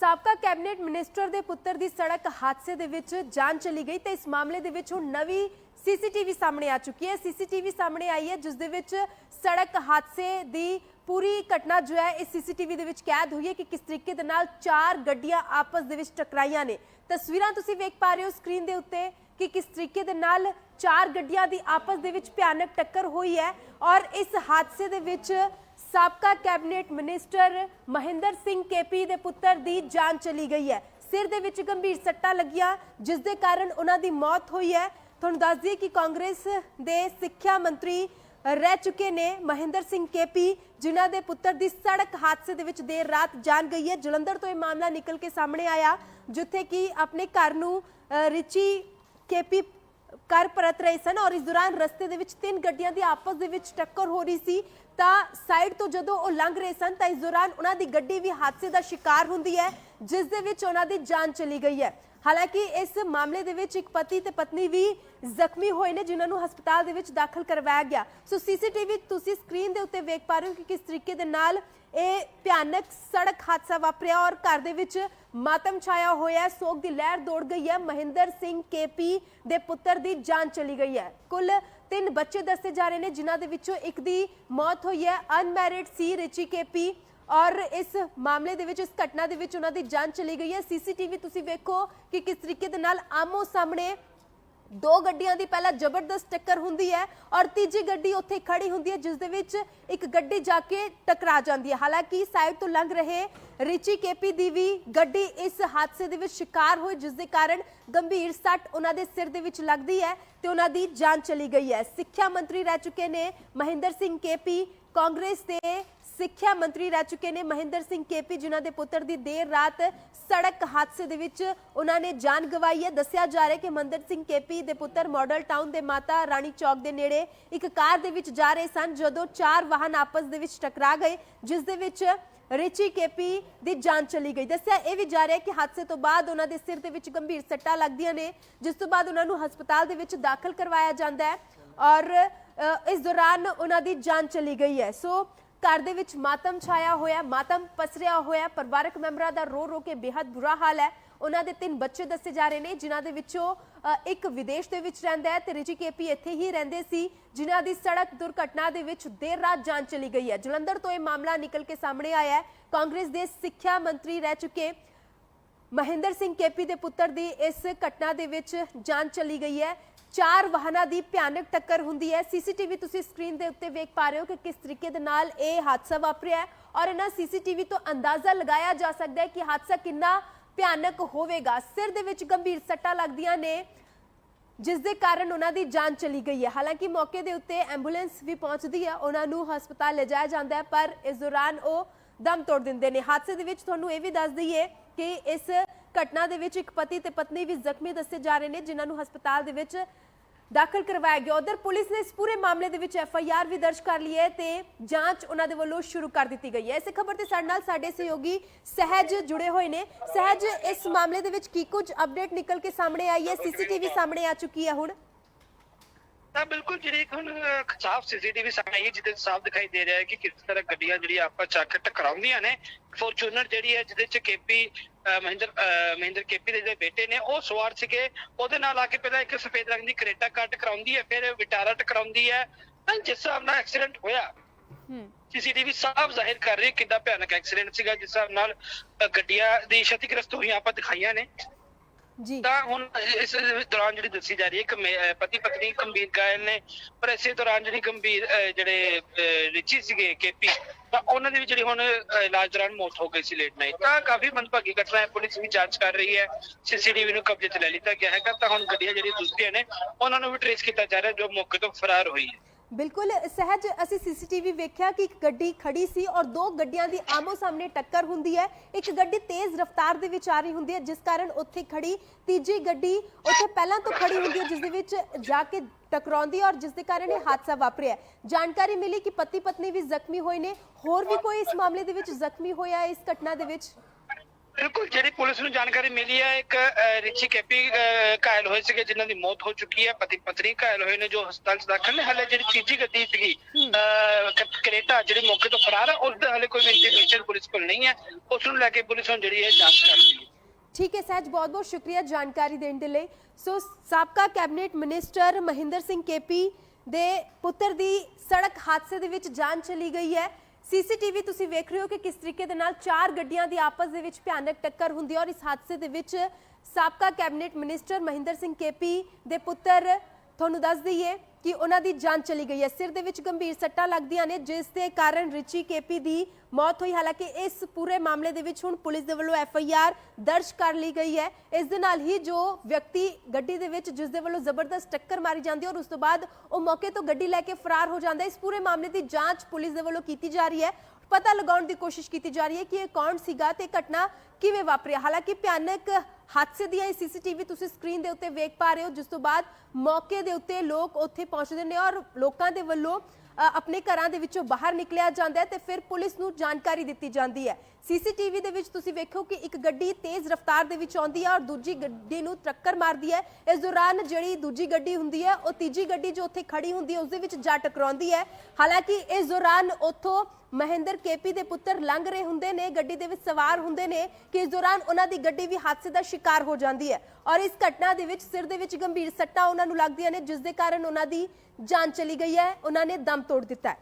ਸਾਬਕਾ cabinet minister ਦੇ ਪੁੱਤਰ ਦੀ ਸੜਕ ਹਾਦਸੇ ਦੇ ਵਿੱਚ ਜਾਨ ਚਲੀ ਗਈ ਤੇ ਇਸ ਮਾਮਲੇ ਦੇ ਵਿੱਚ ਹੁਣ ਨਵੀਂ ਸੀਸੀਟੀਵੀ ਸਾਹਮਣੇ ਆ ਚੁੱਕੀ ਹੈ। ਸੀਸੀਟੀਵੀ ਸਾਹਮਣੇ ਆਈ ਹੈ, ਜਿਸ ਦੇ ਵਿੱਚ ਸੜਕ ਹਾਦਸੇ ਦੀ ਪੂਰੀ ਘਟਨਾ ਜੋ ਹੈ, ਇਸ ਸੀਸੀਟੀਵੀ ਦੇ ਵਿੱਚ ਕੈਦ ਹੋਈ ਹੈ ਕਿ ਕਿਸ ਤਰੀਕੇ ਦੇ ਨਾਲ ਚਾਰ ਗੱਡੀਆਂ ਆਪਸ ਦੇ ਵਿੱਚ ਟਕਰਾਈਆਂ ਨੇ। ਤਸਵੀਰਾਂ ਤੁਸੀਂ ਵੇਖ ਪਾ ਰਹੇ ਹੋ ਸਕਰੀਨ ਦੇ ਉੱਤੇ ਕਿ ਕਿਸ ਤਰੀਕੇ ਦੇ ਨਾਲ ਚਾਰ ਗੱਡੀਆਂ ਦੀ ਆਪਸ ਦੇ ਵਿੱਚ ਭਿਆਨਕ ਟੱਕਰ ਹੋਈ ਹੈ ਔਰ ਇਸ ਹਾਦਸੇ ਦੇ ਵਿੱਚ ਸਾਬਕਾ cabinet minister Mahinder Singh KP ਦੇ ਪੁੱਤਰ ਦੀ ਜਾਨ ਚਲੀ ਗਈ ਹੈ। ਸਿਰ ਦੇ ਵਿੱਚ ਗੰਭੀਰ ਸੱਟਾਂ ਲੱਗੀਆਂ, ਜਿਸ ਦੇ ਕਾਰਨ ਉਹਨਾਂ ਦੀ ਮੌਤ ਹੋਈ ਹੈ। ਤੁਹਾਨੂੰ ਦੱਸ ਦਈਏ ਕਿ ਕਾਂਗਰਸ ਦੇ ਸਿੱਖਿਆ ਮੰਤਰੀ ਰਹਿ ਚੁੱਕੇ ਨੇ ਮਹਿੰਦਰ ਸਿੰਘ ਕੇਪੀ, ਜਿਨ੍ਹਾਂ ਦੇ ਪੁੱਤਰ ਦੀ ਸੜਕ ਹਾਦਸੇ ਦੇ ਵਿੱਚ ਦੇਰ ਰਾਤ ਜਾਨ ਗਈ ਹੈ। ਜਲੰਧਰ ਤੋਂ ਇਹ ਮਾਮਲਾ ਨਿਕਲ ਕੇ ਸਾਹਮਣੇ ਆਇਆ, ਜਿੱਥੇ ਕਿ ਆਪਣੇ ਘਰ ਨੂੰ ਰਿਚੀ ਕੇਪੀ ਕਰ ਪਰਤ ਰਹੇ ਸਨ ਔਰ ਇਸ ਦੌਰਾਨ ਰਸਤੇ ਦੇ ਵਿੱਚ ਤਿੰਨ ਗੱਡੀਆਂ ਦੀ ਆਪਸ ਦੇ ਵਿੱਚ ਟੱਕਰ ਹੋ ਰਹੀ ਸੀ। ਤਾਂ ਸਾਈਡ ਤੋਂ ਜਦੋਂ ਉਹ ਲੰਘ ਰਹੇ ਸਨ, ਤਾਂ ਇਸ ਦੌਰਾਨ ਉਹਨਾਂ ਦੀ ਗੱਡੀ ਵੀ ਹਾਦਸੇ ਦਾ ਸ਼ਿਕਾਰ ਹੁੰਦੀ ਹੈ, ਜਿਸ ਦੇ ਵਿੱਚ ਉਹਨਾਂ ਦੀ ਜਾਨ ਚਲੀ ਗਈ ਹੈ। ਹਾਲਾਂਕਿ ਇਸ ਮਾਮਲੇ ਦੇ ਵਿੱਚ ਇੱਕ ਪਤੀ ਤੇ ਪਤਨੀ ਵੀ ਜ਼ਖਮੀ ਹੋਏ ਨੇ, ਜਿਨ੍ਹਾਂ ਨੂੰ ਹਸਪਤਾਲ ਦੇ ਵਿੱਚ ਦਾਖਲ ਕਰਵਾਇਆ ਗਿਆ। ਸੋ ਸੀਸੀਟੀਵੀ ਤੁਸੀਂ ਸਕਰੀਨ ਦੇ ਉੱਤੇ ਵੇਖ ਪਾ ਰਹੇ ਹੋ ਕਿ ਕਿਸ ਤਰੀਕੇ ਦੇ ਨਾਲ ਇਹ ਭਿਆਨਕ ਸੜਕ ਹਾਦਸਾ ਵਾਪਰਿਆ ਔਰ ਘਰ ਦੇ ਵਿੱਚ ਮਾਤਮ ਛਾਇਆ ਹੋਇਆ ਹੈ। ਸੋਗ ਦੀ ਲਹਿਰ ਦੌੜ ਗਈ ਹੈ। ਮਹਿੰਦਰ ਸਿੰਘ ਕੇਪੀ ਦੇ ਪੁੱਤਰ ਦੀ ਜਾਨ ਚਲੀ ਗਈ ਹੈ। ਕੁੱਲ ਤਿੰਨ ਬੱਚੇ ਦੱਸੇ ਜਾ ਰਹੇ ਨੇ, ਜਿਨ੍ਹਾਂ ਦੇ ਵਿੱਚੋਂ ਇੱਕ ਦੀ ਮੌਤ ਹੋਈ ਹੈ। ਅਨਮੈਰਿਡ ਸੀ ਰਿਚੀ ਕੇਪੀ ਔਰ ਇਸ ਮਾਮਲੇ ਦੇ ਵਿੱਚ, ਇਸ ਘਟਨਾ ਦੇ ਵਿੱਚ ਉਹਨਾਂ ਦੀ ਜਾਨ ਚਲੀ ਗਈ ਹੈ। ਸੀਸੀਟੀਵੀ ਤੁਸੀਂ ਵੇਖੋ ਕਿ ਕਿਸ ਤਰੀਕੇ ਦੇ ਨਾਲ ਆਮੋ ਸਾਹਮਣੇ ਦੋ ਗੱਡੀਆਂ ਦੀ ਪਹਿਲਾਂ ਜ਼ਬਰਦਸਤ ਟੱਕਰ ਹੁੰਦੀ ਹੈ ਔਰ ਤੀਜੀ ਗੱਡੀ ਉੱਥੇ ਖੜੀ ਹੁੰਦੀ ਹੈ, ਜਿਸ ਦੇ ਵਿੱਚ ਇੱਕ ਗੱਡੀ ਜਾ ਕੇ ਟਕਰਾ ਜਾਂਦੀ ਹੈ। ਹਾਲਾਂਕਿ ਸਾਈਡ ਤੋਂ ਲੰਘ ਰਹੇ ਰਿਚੀ ਕੇਪੀ ਦੀ ਵੀ ਗੱਡੀ ਇਸ ਹਾਦਸੇ ਦੇ ਵਿੱਚ ਸ਼ਿਕਾਰ ਹੋਈ, ਜਿਸ ਦੇ ਕਾਰਨ ਗੰਭੀਰ ਸੱਟ ਉਹਨਾਂ ਦੇ ਸਿਰ ਦੇ ਵਿੱਚ ਲੱਗਦੀ ਹੈ ਤੇ ਉਹਨਾਂ ਦੀ ਜਾਨ ਚਲੀ ਗਈ ਹੈ। ਸਿੱਖਿਆ ਮੰਤਰੀ ਰਹਿ ਚੁੱਕੇ ਨੇ ਮਹਿੰਦਰ ਸਿੰਘ ਕੇਪੀ, ਕਾਂਗਰਸ ਦੇ ਸਿੱਖਿਆ ਮੰਤਰੀ ਰਹਿ ਚੁੱਕੇ ਨੇ ਮਹਿੰਦਰ ਸਿੰਘ ਕੇਪੀ, ਜਿਨ੍ਹਾਂ ਦੇ ਪੁੱਤਰ ਦੀ ਦੇਰ ਰਾਤ ਸੜਕ ਹਾਦਸੇ ਦੇ ਵਿੱਚ ਉਹਨਾਂ ਨੇ ਜਾਨ ਗਵਾਈ ਹੈ। ਦੱਸਿਆ ਜਾ ਰਿਹਾ ਕਿ ਮਹਿੰਦਰ ਸਿੰਘ ਕੇਪੀ ਦੇ ਪੁੱਤਰ ਮਾਡਲ ਟਾਊਨ ਦੇ ਮਾਤਾ ਰਾਣੀ ਚੌਕ ਦੇ ਨੇੜੇ ਇੱਕ ਕਾਰ ਦੇ ਵਿੱਚ ਜਾ ਰਹੇ ਸਨ, ਜਦੋਂ ਚਾਰ ਵਾਹਨ ਆਪਸ ਦੇ ਵਿੱਚ ਟਕਰਾ ਗਏ, ਜਿਸ ਦੇ ਵਿੱਚ ਰਿਚੀ ਕੇਪੀ ਦੀ ਜਾਨ ਚਲੀ ਗਈ। ਦੱਸਿਆ ਇਹ ਵੀ ਜਾ ਰਿਹਾ ਕਿ ਹਾਦਸੇ ਤੋਂ ਬਾਅਦ ਉਹਨਾਂ ਦੇ ਸਿਰ ਦੇ ਵਿੱਚ ਗੰਭੀਰ ਸੱਟਾਂ ਲੱਗਦੀਆਂ ਨੇ, ਜਿਸ ਤੋਂ ਬਾਅਦ ਉਹਨਾਂ ਨੂੰ ਹਸਪਤਾਲ ਦੇ ਵਿੱਚ ਦਾਖਲ ਕਰਵਾਇਆ ਜਾਂਦਾ ਹੈ ਔਰ ਇਸ ਦੌਰਾਨ ਉਹਨਾਂ ਦੀ ਜਾਨ ਚਲੀ ਗਈ ਹੈ। ਸੋ ਘਰ ਦੇ ਵਿੱਚ ਮਾਤਮ ਛਾਇਆ ਹੋਇਆ ਮਾਤਮ ਪਸਰਿਆ ਹੋਇਆ ਪਰਿਵਾਰਕ ਮੈਂਬਰਾਂ ਦਾ ਰੋ ਰੋ ਕੇ ਬੇहद ਬੁਰਾ ਹਾਲ ਹੈ। ਉਹਨਾਂ ਦੇ ਤਿੰਨ ਬੱਚੇ ਦੱਸੇ ਜਾ ਰਹੇ ਨੇ, ਜਿਨ੍ਹਾਂ ਦੇ ਵਿੱਚੋਂ ਇੱਕ ਵਿਦੇਸ਼ ਦੇ ਵਿੱਚ ਰਹਿੰਦਾ ਹੈ ਤੇ ਰਿਚੀ ਕੇਪੀ ਇੱਥੇ ਹੀ ਰਹਿੰਦੇ ਸੀ। ਜਿਨ੍ਹਾਂ ਦੀ ਸੜਕ ਦੁਰਘਟਨਾ ਦੇ ਵਿੱਚ ਦੇਰ ਰਾਤ ਜਾਨ ਚਲੀ ਗਈ ਹੈ। ਜਲੰਧਰ ਤੋਂ ਇਹ ਮਾਮਲਾ ਨਿਕਲ ਕੇ ਸਾਹਮਣੇ ਆਇਆ ਹੈ। ਕਾਂਗਰਸ ਦੇ ਸਿੱਖਿਆ ਮੰਤਰੀ ਰਹਿ ਚੁੱਕੇ ਮਹਿੰਦਰ ਸਿੰਘ ਕੇਪੀ ਦੇ ਪੁੱਤਰ ਦੀ ਇਸ ਘਟਨਾ ਦੇ ਵਿੱਚ ਜਾਨ ਚਲੀ ਗਈ ਹੈ। ਚਾਰ ਵਾਹਨਾਂ ਦੀ ਭਿਆਨਕ ਟੱਕਰ ਹੁੰਦੀ ਹੈ। ਸੀਸੀਟੀਵੀ ਤੁਸੀਂ ਸਕਰੀਨ ਦੇ ਉੱਤੇ ਵੇਖ ਪਾ ਰਹੇ ਹੋ ਕਿ ਕਿਸ ਤਰੀਕੇ ਦੇ ਨਾਲ ਇਹ ਹਾਦਸਾ ਵਾਪਰਿਆ ਹੈ ਔਰ ਇਹਨਾਂ ਸੀਸੀਟੀਵੀ ਤੋਂ ਅੰਦਾਜ਼ਾ ਲਗਾਇਆ ਜਾ ਸਕਦਾ ਹੈ ਕਿ ਹਾਦਸਾ ਕਿੰਨਾ ਭਿਆਨਕ ਹੋਵੇਗਾ। ਸਿਰ ਦੇ ਵਿੱਚ ਗੰਭੀਰ ਸੱਟਾਂ ਲੱਗਦੀਆਂ ਨੇ, ਜਿਸ ਦੇ ਕਾਰਨ ਉਹਨਾਂ ਦੀ ਜਾਨ ਚਲੀ ਗਈ ਹੈ। ਹਾਲਾਂਕਿ ਮੌਕੇ ਦੇ ਉੱਤੇ ਐਂਬੂਲੈਂਸ ਵੀ ਪਹੁੰਚਦੀ ਹੈ, ਉਹਨਾਂ ਨੂੰ ਹਸਪਤਾਲ ਲਿਜਾਇਆ ਜਾਂਦਾ ਹੈ, ਪਰ ਇਸ ਦੌਰਾਨ ਉਹ ਦਮ ਤੋੜ ਦਿੰਦੇ ਨੇ। ਹਾਦਸੇ ਦੇ ਵਿੱਚ ਤੁਹਾਨੂੰ ਇਹ ਵੀ ਦੱਸ ਦਈਏ ਕਿ ਇਸ ਘਟਨਾ ਦੇ ਵਿੱਚ ਇੱਕ ਪਤੀ ਤੇ ਪਤਨੀ ਵੀ ਜ਼ਖਮੀ ਦੱਸੇ ਜਾ ਰਹੇ ਨੇ, ਜਿਨ੍ਹਾਂ ਨੂੰ ਹਸਪਤਾਲ ਦੇ ਵਿੱਚ ਦਾਖਲ ਕਰਵਾਇਆ ਗਿਆ। ਉਧਰ ਪੁਲਿਸ ਨੇ ਇਸ ਪੂਰੇ ਮਾਮਲੇ ਦੇ ਵਿੱਚ ਐਫ ਆਈ ਆਰ ਵੀ ਦਰਜ ਕਰ ਲਈ ਹੈ ਤੇ ਜਾਂਚ ਉਹਨਾਂ ਦੇ ਵੱਲੋਂ ਸ਼ੁਰੂ ਕਰ ਦਿੱਤੀ ਗਈ ਹੈ। ਇਸੇ ਖਬਰ ਤੇ ਸਾਡੇ ਨਾਲ ਸਾਡੇ ਸਹਿਯੋਗੀ ਸਹਿਜ ਜੁੜੇ ਹੋਏ ਨੇ। ਸਹਿਜ, ਇਸ ਮਾਮਲੇ ਦੇ ਵਿੱਚ ਕੀ ਕੁਝ ਅਪਡੇਟ ਨਿਕਲ ਕੇ ਸਾਹਮਣੇ ਆਈ ਹੈ? ਸੀਸੀਟੀਵੀ ਸਾਹਮਣੇ ਆ ਚੁੱਕੀ ਹੈ ਹੁਣ। ਤਾਂ ਬਿਲਕੁਲ ਜਿਹੜੀ ਹੁਣ ਸਾਫ਼ ਸੀਸੀਟੀਵੀ ਸਾਹਮਣੇ ਆਈ ਹੈ ਜਿਹਦੇ ਸਾਫ਼ ਦਿਖਾਈ ਦੇ ਰਿਹਾ ਹੈ ਕਿ ਕਿਸ ਤਰ੍ਹਾਂ ਗੱਡੀਆਂ ਜਿਹੜੀਆਂ ਆਪਾਂ ਚੱਕ ਟਕਰਾਉਂਦੀਆਂ ਨੇ। ਫੋਰਚੂਨਰ ਜਿਹੜੀ ਹੈ ਜਿਹਦੇ ਚ ਕੇਪੀ ਮਹਿੰਦਰ ਮਹਿੰਦਰ ਕੇਪੀ ਦੇ ਜਿਹੜੇ ਬੇਟੇ ਨੇ ਉਹ ਸਵਾਰ ਸੀਗੇ। ਉਹਦੇ ਨਾਲ ਆ ਕੇ ਪਹਿਲਾਂ ਇੱਕ ਸਫੇਦ ਰੰਗ ਦੀ ਕਰੇਟਾ ਕਾਰ ਟਕਰਾਉਂਦੀ ਹੈ ਫਿਰ ਵਿਟਾਰਾ ਟਕਰਾਉਂਦੀ ਹੈ। ਤਾਂ ਜਿਸ ਹਿਸਾਬ ਨਾਲ ਐਕਸੀਡੈਂਟ ਹੋਇਆ ਹੂੰ। ਸੀਸੀਟੀਵੀ ਸਾਫ਼ ਜ਼ਾਹਿਰ ਕਰ ਰਹੀ ਹੈ ਕਿੰਨਾ ਭਿਆਨਕ ਐਕਸੀਡੈਂਟ ਸੀਗਾ ਜਿਸ ਹਿਸਾਬ ਨਾਲ ਗੱਡੀਆਂ ਦੀ ਛਤੀਗ੍ਰਸਤ ਹੋਈਆਂ ਆਪਾਂ ਦਿਖਾਈਆਂ ਨੇ। ਜੀ। ਤਾਂ ਹੁਣ ਇਸ ਦੌਰਾਨ ਜਿਹੜੀ ਦੱਸੀ ਜਾ ਰਹੀ ਹੈ ਕਿ ਪਤੀ ਪਤਨੀ ਗੰਭੀਰ ਘਾਇਲ ਨੇ, ਪਰ ਇਸੇ ਦੌਰਾਨ ਜਿਹੜੀ ਗੰਭੀਰ ਜਿਹੜੇ ਰਿਚੀ ਸੀਗੇ, ਕੇਪੀ, ਤਾਂ ਉਹਨਾਂ ਦੀ ਵੀ ਜਿਹੜੀ ਹੁਣ ਇਲਾਜ ਦੌਰਾਨ ਮੌਤ ਹੋ ਗਈ ਸੀ ਲੇਟ ਨਾਈਟ ਤਾਂ ਕਾਫੀ ਮੰਦਭਾਗੀ ਘਟਨਾ ਹੈ, ਪੁਲਿਸ ਵੀ ਜਾਂਚ ਕਰ ਰਹੀ ਹੈ ਸੀਸੀਟੀਵੀ ਨੂੰ ਕਬਜ਼ੇ 'ਚ ਲੈ ਲਿੱਤਾ ਗਿਆ ਹੈਗਾ ਤਾਂ ਹੁਣ ਗੱਡੀਆਂ ਜਿਹੜੀਆਂ ਦੂਸਰੀਆਂ ਨੇ, ਉਹਨਾਂ ਨੂੰ ਵੀ ਟ੍ਰੇਸ ਕੀਤਾ ਜਾ ਰਿਹਾ, ਜੋ ਮੌਕੇ ਤੋਂ ਫਰਾਰ ਹੋਈ ਹੈ। ਬਿਲਕੁਲ, ਸਹਿਜ, ਅਸੀਂ ਸੀਸੀਟੀਵੀ ਵੇਖਿਆ ਕਿ ਇੱਕ ਗੱਡੀ ਖੜੀ ਸੀ ਔਰ ਦੋ ਗੱਡੀਆਂ ਦੀ ਆਮੋ ਸਾਹਮਣੇ ਟੱਕਰ ਹੁੰਦੀ ਹੈ। ਇੱਕ ਗੱਡੀ ਤੇਜ਼ ਰਫ਼ਤਾਰ ਦੇ ਵਿੱਚ ਆ ਰਹੀ ਹੁੰਦੀ ਹੈ, ਜਿਸ ਕਾਰਨ ਉੱਥੇ ਖੜੀ। ਤੀਜੀ ਗੱਡੀ ਉੱਥੇ ਪਹਿਲਾਂ ਤੋਂ ਖੜੀ ਹੁੰਦੀ ਹੈ, ਜਿਸ ਦੇ ਵਿੱਚ ਜਾ ਕੇ ਟਕਰਾਉਂਦੀ ਹੈ ਔਰ ਜਿਸ ਦੇ ਕਾਰਨ ਇਹ ਹਾਦਸਾ ਵਾਪਰਿਆ ਜਾਣਕਾਰੀ ਮਿਲੀ ਕਿ ਪਤੀ ਪਤਨੀ ਵੀ ਜ਼ਖਮੀ ਹੋਏ ਨੇ। ਹੋਰ ਵੀ ਕੋਈ ਇਸ ਮਾਮਲੇ ਦੇ ਵਿੱਚ ਜ਼ਖਮੀ ਹੋਇਆ ਇਸ ਘਟਨਾ ਦੇ ਵਿੱਚ? ਬਿਲਕੁਲ ਜਿਹੜੀ ਪੁਲਿਸ ਨੂੰ ਜਾਣਕਾਰੀ ਮਿਲੀ ਹੈ ਇੱਕ ਰਿਚੀ ਕੈਪੀ ਘਾਇਲ ਹੋਏ ਸੀਗੇ ਜਿਨ੍ਹਾਂ ਦੀ ਮੌਤ ਹੋ ਚੁੱਕੀ ਹੈ। ਪਤੀ ਪਤਨੀ ਘਾਇਲ ਹੋਏ ਨੇ ਜੋ ਹਸਪਤਾਲ 'ਚ ਦਾਖਲ ਨੇ। ਹਲੇ ਜਿਹੜੀ ਤੀਜੀ ਗੱਡੀ ਸੀਗੀ ਕਰੇਟਾ ਜਿਹੜੀ ਮੌਕੇ ਤੋਂ ਫਰਾਰ ਹੈ ਉਸ ਦਾ ਹਲੇ ਕੋਈ ਇੰਟੀਮੇਸ਼ਨ ਪੁਲਿਸ ਕੋਲ ਨਹੀਂ ਹੈ। ਉਸ ਨੂੰ ਲੈ ਕੇ ਪੁਲਿਸ ਹੁਣ ਜਿਹੜੀ ਹੈ ਜਾਂਚ ਕਰ ਰਹੀ ਹੈ। ਠੀਕ ਹੈ ਸਹਿਜ ਬਹੁਤ ਬਹੁਤ ਸ਼ੁਕਰੀਆ ਜਾਣਕਾਰੀ ਦੇਣ ਦੇ ਲਈ। ਸੋ ਸਾਬਕਾ cabinet minister Mahinder Singh KP ਦੇ ਪੁੱਤਰ ਦੀ ਸੜਕ ਹਾਦਸੇ ਦੇ ਵਿੱਚ ਜਾਨ ਚਲੀ ਗਈ ਹੈ। ਸੀਸੀਟੀਵੀ ਤੁਸੀਂ ਵੇਖ ਰਹੇ ਹੋ ਕਿ ਕਿਸ ਤਰੀਕੇ ਦੇ ਨਾਲ ਚਾਰ ਗੱਡੀਆਂ ਦੀ ਆਪਸ ਦੇ ਵਿੱਚ ਭਿਆਨਕ ਟੱਕਰ ਹੁੰਦੀ ਹੈ ਔਰ ਇਸ ਹਾਦਸੇ ਦੇ ਵਿੱਚ ਸਾਬਕਾ cabinet minister Mahinder Singh KP ਦੇ ਪੁੱਤਰ, ਤੁਹਾਨੂੰ ਦੱਸ ਦਈਏ। ਕਿ ਉਹਨਾਂ ਦੀ ਜਾਨ ਚਲੀ ਗਈ ਹੈ। ਸਿਰ ਦੇ ਵਿੱਚ ਗੰਭੀਰ ਸੱਟਾਂ ਲੱਗਦੀਆਂ ਨੇ, ਜਿਸ ਦੇ ਕਾਰਨ ਰਿਚੀ ਕੇਪੀ ਦੀ ਮੌਤ ਹੋਈ। ਹਾਲਾਂਕਿ ਇਸ ਪੂਰੇ ਮਾਮਲੇ ਦੇ ਵਿੱਚ ਹੁਣ ਪੁਲਿਸ ਦੇ ਵੱਲੋਂ ਐਫ ਆਈ ਆਰ ਦਰਜ ਕਰ ਲਈ ਗਈ ਹੈ। ਇਸ ਦੇ ਨਾਲ ਹੀ ਜੋ ਵਿਅਕਤੀ ਗੱਡੀ ਦੇ ਵਿੱਚ, ਜਿਸ ਦੇ ਵੱਲੋਂ ਜ਼ਬਰਦਸਤ ਟੱਕਰ ਮਾਰੀ ਜਾਂਦੀ ਹੈ ਔਰ ਉਸ ਤੋਂ ਬਾਅਦ ਉਹ ਮੌਕੇ ਤੋਂ ਗੱਡੀ ਲੈ ਕੇ ਫਰਾਰ ਹੋ ਜਾਂਦਾ ਹੈ। ਇਸ ਪੂਰੇ ਮਾਮਲੇ ਦੀ ਜਾਂਚ ਪੁਲਿਸ ਦੇ ਵੱਲੋਂ ਕੀਤੀ ਜਾ ਰਹੀ ਹੈ। ਪਤਾ ਲਗਾਉਣ ਦੀ ਕੋਸ਼ਿਸ਼ ਕੀਤੀ ਜਾ ਰਹੀ ਹੈ ਕਿ ਇਹ ਕੌਣ ਸੀਗਾ ਤੇ ਘਟਨਾ ਕਿਵੇਂ ਵਾਪਰੀ ਹਾਲਾਂਕਿ ਭਿਆਨਕ ਹਾਦਸੇ ਦੀਆਂ ਇਹ ਸੀਸੀਟੀਵੀ ਤੁਸੀਂ ਸਕਰੀਨ ਦੇ ਉੱਤੇ ਵੇਖ ਪਾ ਰਹੇ ਹੋ। ਜਿਸ ਤੋਂ ਬਾਅਦ ਮੌਕੇ ਦੇ ਉੱਤੇ ਲੋਕ ਉੱਥੇ ਪਹੁੰਚਦੇ ਨੇ ਔਰ ਲੋਕਾਂ ਦੇ ਵੱਲੋਂ ਆਪਣੇ ਘਰਾਂ ਦੇ ਵਿੱਚੋਂ ਬਾਹਰ ਨਿਕਲਿਆ ਜਾਂਦਾ ਹੈ ਤੇ ਫਿਰ ਪੁਲਿਸ ਨੂੰ ਜਾਣਕਾਰੀ ਦਿੱਤੀ ਜਾਂਦੀ ਹੈ। ਸੀਸੀਟੀਵੀ ਦੇ ਵਿੱਚ ਤੁਸੀਂ ਵੇਖੋ ਕਿ ਇੱਕ ਗੱਡੀ ਤੇਜ਼ ਰਫ਼ਤਾਰ ਦੇ ਵਿੱਚ ਆਉਂਦੀ ਹੈ ਔਰ ਦੂਜੀ ਗੱਡੀ ਨੂੰ ਟੱਕਰ ਮਾਰਦੀ ਹੈ। ਇਸ ਦੌਰਾਨ ਜਿਹੜੀ ਦੂਜੀ ਗੱਡੀ ਹੁੰਦੀ ਹੈ, ਉਹ ਤੀਜੀ ਗੱਡੀ ਜੋ ਉੱਥੇ ਖੜੀ ਹੁੰਦੀ ਹੈ, ਉਸ ਦੇ ਵਿੱਚ ਜਾ ਟਕਰਾਉਂਦੀ ਹੈ। ਹਾਲਾਂਕਿ ਇਸ ਦੌਰਾਨ ਉੱਥੋਂ ਮਹਿੰਦਰ ਕੇਪੀ ਦੇ ਪੁੱਤਰ ਲੰਘ ਰਹੇ ਹੁੰਦੇ ਨੇ, ਗੱਡੀ ਦੇ ਵਿੱਚ ਸਵਾਰ ਹੁੰਦੇ ਨੇ ਕਿ ਇਸ ਦੌਰਾਨ ਉਹਨਾਂ ਦੀ ਗੱਡੀ ਵੀ ਹਾਦਸੇ ਦਾ ਸ਼ਿਕਾਰ ਹੋ ਜਾਂਦੀ ਹੈ। ਔਰ ਇਸ ਘਟਨਾ ਦੇ ਵਿੱਚ ਸਿਰ ਦੇ ਵਿੱਚ ਗੰਭੀਰ ਸੱਟਾਂ ਉਹਨਾਂ ਨੂੰ ਲੱਗਦੀਆਂ ਨੇ, ਜਿਸ ਦੇ ਕਾਰਨ ਉਹਨਾਂ ਦੀ ਜਾਨ ਚਲੀ ਗਈ ਹੈ ਉਹਨਾਂ ਨੇ ਦਮ ਤੋੜ ਦਿੱਤਾ ਹੈ।